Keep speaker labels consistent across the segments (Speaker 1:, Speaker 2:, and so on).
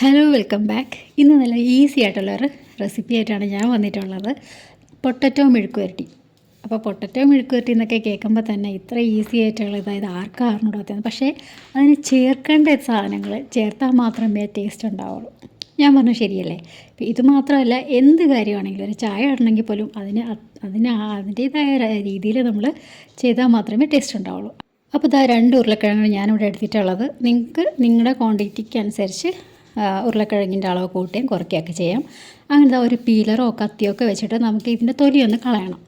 Speaker 1: Hello welcome back ഇന്ന് നല്ല easy ആയിട്ടുള്ളൊരു റെസിപ്പി ആയിട്ടാണ് ഞാൻ വന്നിട്ടുള്ളത്. പൊട്ടറ്റോ മെഴുക്ക് വരട്ടി. അപ്പോൾ പൊട്ടറ്റോ മെഴുക്ക് വരട്ടി എന്നൊക്കെ കേൾക്കുമ്പോൾ തന്നെ ഇത്ര ഈസി ആയിട്ടുള്ള ഇതായത് ആർക്കും അറിഞ്ഞൂടാത്തത് പക്ഷേ അതിന് ചേർക്കേണ്ട സാധനങ്ങൾ ചേർത്താൽ മാത്രമേ ടേസ്റ്റ് ഉണ്ടാവുള്ളൂ. ഞാൻ പറഞ്ഞു ശരിയല്ലേ? ഇത് മാത്രമല്ല എന്ത് കാര്യമാണെങ്കിലും ഒരു ചായ ഇടണമെങ്കിൽ പോലും അതിന് അതിന് അതിന്റേതായ രീതിയിൽ നമ്മൾ ചെയ്താൽ മാത്രമേ ടേസ്റ്റ് ഉണ്ടാവുള്ളൂ. അപ്പോൾ ഇതാ രണ്ട് ഉരുളക്കിഴങ്ങാണ് ഞാനിവിടെ എടുത്തിട്ടുള്ളത്. നിങ്ങൾക്ക് നിങ്ങളുടെ ക്വാണ്ടിറ്റിക്ക് അനുസരിച്ച് ഉരുളക്കിഴങ്ങിന്റെ അളവ് കൂട്ടുകയും കുറയ്ക്കുകയൊക്കെ ചെയ്യാം. അങ്ങനത്തെ ഒരു പീലറോ കത്തിയോ ഒക്കെ വെച്ചിട്ട് നമുക്ക് ഇതിന്റെ തൊലിയൊന്ന് കളയണം.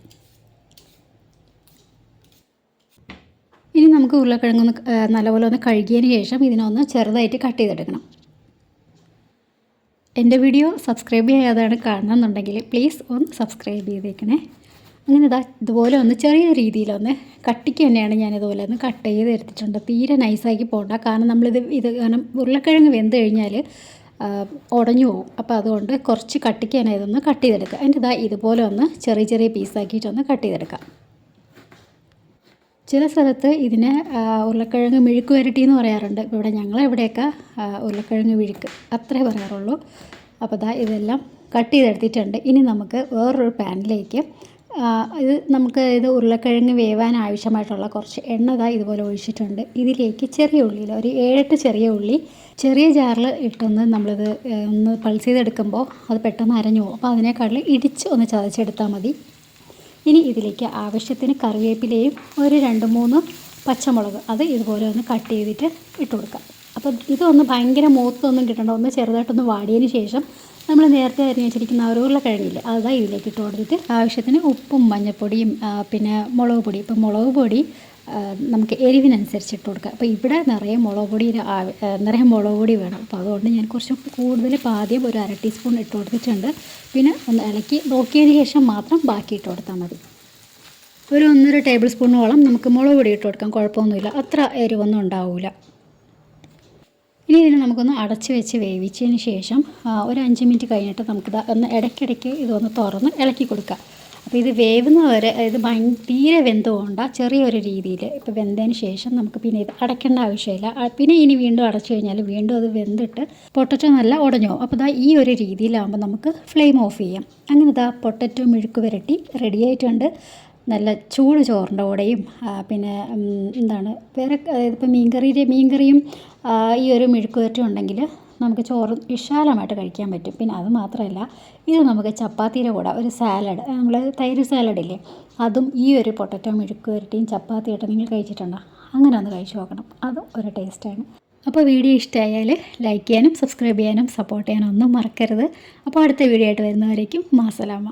Speaker 1: ഇനി നമുക്ക് ഉരുളക്കിഴങ്ങൊന്ന് നല്ലപോലെ ഒന്ന് കഴുകിയതിന് ശേഷം ഇതിനൊന്ന് ചെറുതായിട്ട് കട്ട് ചെയ്തെടുക്കണം. എന്റെ വീഡിയോ സബ്സ്ക്രൈബ് ചെയ്യാതാണ് കാണണമെന്നുണ്ടെങ്കിൽ പ്ലീസ് ഒന്ന് സബ്സ്ക്രൈബ് ചെയ്തേക്കണേ. അങ്ങനെ ഇതാ ഇതുപോലെ ഒന്ന് ചെറിയ രീതിയിലൊന്ന് കട്ടിക്ക് തന്നെയാണ് ഞാൻ ഇതുപോലെ ഒന്ന് കട്ട് ചെയ്ത് എടുത്തിട്ടുണ്ട്. തീരെ നൈസാക്കി പോകണ്ട കാരണം നമ്മളിത് ഇത് കാരണം ഉരുളക്കിഴങ്ങ് വെന്ത് കഴിഞ്ഞാൽ ഉടഞ്ഞു പോകും. അപ്പോൾ അതുകൊണ്ട് കുറച്ച് കട്ടിക്ക് തന്നെ ഇതൊന്ന് കട്ട് ചെയ്തെടുക്കുക. അതിന്റെ ഇതാ ഇതുപോലെ ഒന്ന് ചെറിയ ചെറിയ പീസാക്കിയിട്ടൊന്ന് കട്ട് ചെയ്തെടുക്കാം ചില സ്ഥലത്ത് ഇതിനെ ഉരുളക്കിഴങ്ങ് മെഴുക്ക് വരട്ടി എന്ന് പറയാറുണ്ട്. ഇവിടെ ഞങ്ങൾ ഇവിടെയൊക്കെ ഉരുളക്കിഴങ്ങ് വിഴുക്ക് അത്രേ പറയാറുള്ളൂ. അപ്പോൾ ഇതാ ഇതെല്ലാം കട്ട് ചെയ്തെടുത്തിട്ടുണ്ട്. ഇനി നമുക്ക് വേറൊരു പാനിലേക്ക് ഇത് നമുക്ക് ഇത് ഉരുളക്കിഴങ്ങ് വേവാൻ ആവശ്യമായിട്ടുള്ള കുറച്ച് എണ്ണ ഇതാ ഇതുപോലെ ഒഴിച്ചിട്ടുണ്ട്. ഇതിലേക്ക് ചെറിയ ഉള്ളിയിൽ ഒരു ഏഴെട്ട് ചെറിയ ഉള്ളി ചെറിയ ജാറിൽ ഇട്ടൊന്ന് നമ്മളിത് ഒന്ന് പൾസ് ചെയ്തെടുക്കുമ്പോൾ അത് പെട്ടെന്ന് അരഞ്ഞു പോകും. അപ്പോൾ അതിനേക്കാളിൽ ഇടിച്ച് ഒന്ന് ചതച്ചെടുത്താൽ മതി. ഇനി ഇതിലേക്ക് ആവശ്യത്തിന് കറിവേപ്പിലയും ഒരു രണ്ട് മൂന്ന് പച്ചമുളക് അത് ഇതുപോലെ ഒന്ന് കട്ട് ചെയ്തിട്ട് ഇട്ട് കൊടുക്കാം. അപ്പോൾ ഇതൊന്ന് ഭയങ്കര മൂത്തൊന്നും കിട്ടണ്ട ഒന്ന് ചെറുതായിട്ടൊന്ന് വാടിയതിന് ശേഷം നമ്മൾ നേരത്തെ അരിഞ്ഞ് വെച്ചിരിക്കുന്ന ആ ഒരു ഉരുളക്കിഴങ്ങില്ലേ അതാ ഇതിലേക്ക് ഇട്ട് കൊടുത്തിട്ട് ആവശ്യത്തിന് ഉപ്പും മഞ്ഞൾപ്പൊടിയും പിന്നെ മുളക് പൊടി. ഇപ്പം മുളക് പൊടി നമുക്ക് എരിവിനനുസരിച്ച് ഇട്ട് കൊടുക്കുക അപ്പോൾ ഇവിടെ നിറയെ മുളക് പൊടി നിറയെ മുളക് പൊടി വേണം. അപ്പോൾ അതുകൊണ്ട് ഞാൻ കുറച്ച് കൂടുതൽ പാദ്യം ഒരു അര ടീസ്പൂൺ ഇട്ട് കൊടുത്തിട്ടുണ്ട്. പിന്നെ ഒന്ന് ഇളക്കി നോക്കിയതിന് ശേഷം മാത്രം ബാക്കി ഇട്ട് കൊടുത്താൽ മതി. ഒരു ഒന്നര ടേബിൾ സ്പൂണോളം നമുക്ക് മുളക് പൊടി ഇട്ട് കൊടുക്കാം. കുഴപ്പമൊന്നുമില്ല. അത്ര എരിവൊന്നും ഉണ്ടാവില്ല ഇനി ഇതിനെ നമുക്കൊന്ന് അടച്ച് വെച്ച് വേവിച്ചതിന് ശേഷം ഒരു അഞ്ച് മിനിറ്റ് കഴിഞ്ഞിട്ട് നമുക്കിത് ഒന്ന് ഇടയ്ക്കിടയ്ക്ക് ഇതൊന്ന് തുറന്ന് ഇളക്കി കൊടുക്കാം അപ്പോൾ ഇത് വേവുന്ന വരെ ഇത് തീരെ വെന്ത് ചെറിയൊരു രീതിയിൽ. ഇപ്പോൾ വെന്തതിന് ശേഷം നമുക്ക് പിന്നെ ഇത് അടയ്ക്കേണ്ട ആവശ്യമില്ല. പിന്നെ ഇനി വീണ്ടും അടച്ചു കഴിഞ്ഞാൽ വീണ്ടും അത് വെന്തിട്ട് പൊട്ടറ്റോ നല്ല ഉടഞ്ഞു. അപ്പോൾ ഇതാ ഈ ഒരു രീതിയിലാകുമ്പോൾ നമുക്ക് ഫ്ലെയിം ഓഫ് ചെയ്യാം. അങ്ങനെ ഇതാ പൊട്ടറ്റോ മെഴുക്ക് വരട്ടി റെഡി ആയിട്ടുണ്ട്. നല്ല ചൂട് ചോറിന്റെ കൂടെയും പിന്നെ എന്താണ് വേറെ ഇപ്പോൾ മീൻകറിയുടെ മീൻകറിയും ഈ ഒരു മെഴുക്കുവരട്ടും ഉണ്ടെങ്കിൽ നമുക്ക് ചോറ് വിശാലമായിട്ട് കഴിക്കാൻ പറ്റും. പിന്നെ അത് മാത്രമല്ല ഇത് നമുക്ക് ചപ്പാത്തിയുടെ കൂടെ ഒരു സാലഡ് നമ്മൾ തൈര് സാലഡില്ലേ അതും ഈ ഒരു പൊട്ടറ്റോ മെഴുക്കുവരട്ടിയും ചപ്പാത്തിയായിട്ട് നിങ്ങൾ കഴിച്ചിട്ടുണ്ടോ? അങ്ങനെ ഒന്ന് കഴിച്ചു നോക്കണം. അതും ഒരു ടേസ്റ്റാണ്. അപ്പോൾ വീഡിയോ ഇഷ്ടമായാൽ ലൈക്ക് ചെയ്യാനും സബ്സ്ക്രൈബ് ചെയ്യാനും സപ്പോർട്ട് ചെയ്യാനും ഒന്നും മറക്കരുത്. അപ്പോൾ അടുത്ത വീഡിയോ ആയിട്ട് വരുന്നവരേക്കും മാസലാമ.